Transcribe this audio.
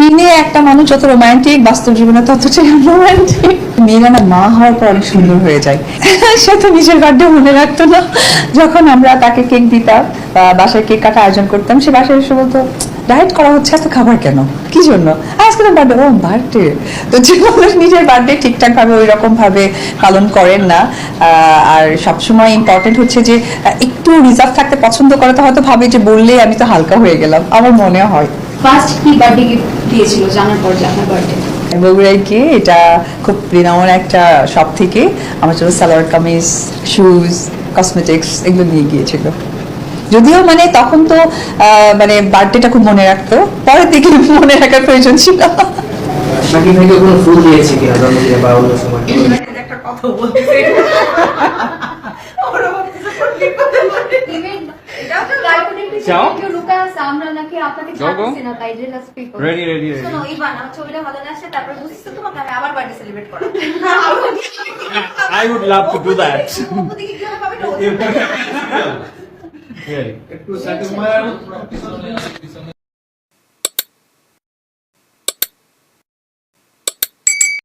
স্ক্রিনে একটা মানুষ যত রোমান্টিক বাস্তব জীবনে ততটাই রোমান্টিক মেয়েরা না মা হওয়ার পর অনেক সুন্দর হয়ে যায়। সে তো নিজের বার্থডে মনে রাখতো না। যখন আমরা তাকে কেক দিতাম বা বাসায় কেক কাটা আয়োজন করতাম, সে বাসায় এসে বলতো ডায়েট করা হচ্ছে, এত খাবার কেন? কি জন্য? আজকে তো বার্থডে ও বার্থডে। তো যে মানুষ নিজের বার্থডে ঠিকঠাক ভাবে ওই রকম ভাবে পালন করেন না আর সবসময় ইম্পর্টেন্ট হচ্ছে যে একটু রিজার্ভ থাকতে পছন্দ করে, তো হয়তো ভাবে যে বললে আমি তো হালকা হয়ে গেলাম। আমার মনে হয়। ফার্স্ট কি বার্থডে গিফট দিয়েছিল জানার পর আপনার বার্থডে বগুড়ায় গিয়ে এটা খুব বিনামূল্যে একটা শপ থেকে আমার জন্য সালোয়ার কামিজ শুজ কসমেটিক্স এগুলো নিয়ে গিয়েছিল। যদিও মানে তখন তো আহ, মানে বার্থডেটা খুব মনে রাখতো। পরের দিকে মনে রাখার প্রয়োজন ছিল। নাকি ভাইকে কোনো ফুল দিয়েছে কিনা জন্মদিনে বা অন্য সময়? যাও। আমরা নাকি আপনাকে যাও না তাই jealous people ready ready ready শোনো ইভান আমার ছবিটা ভালো লাগছে তারপর বুঝছিস তো তোমাকে আমি আবার বার্থডে সেলিব্রেট করা I would love to do that ওদিকে কি হবে আমি রিয়েলি একটু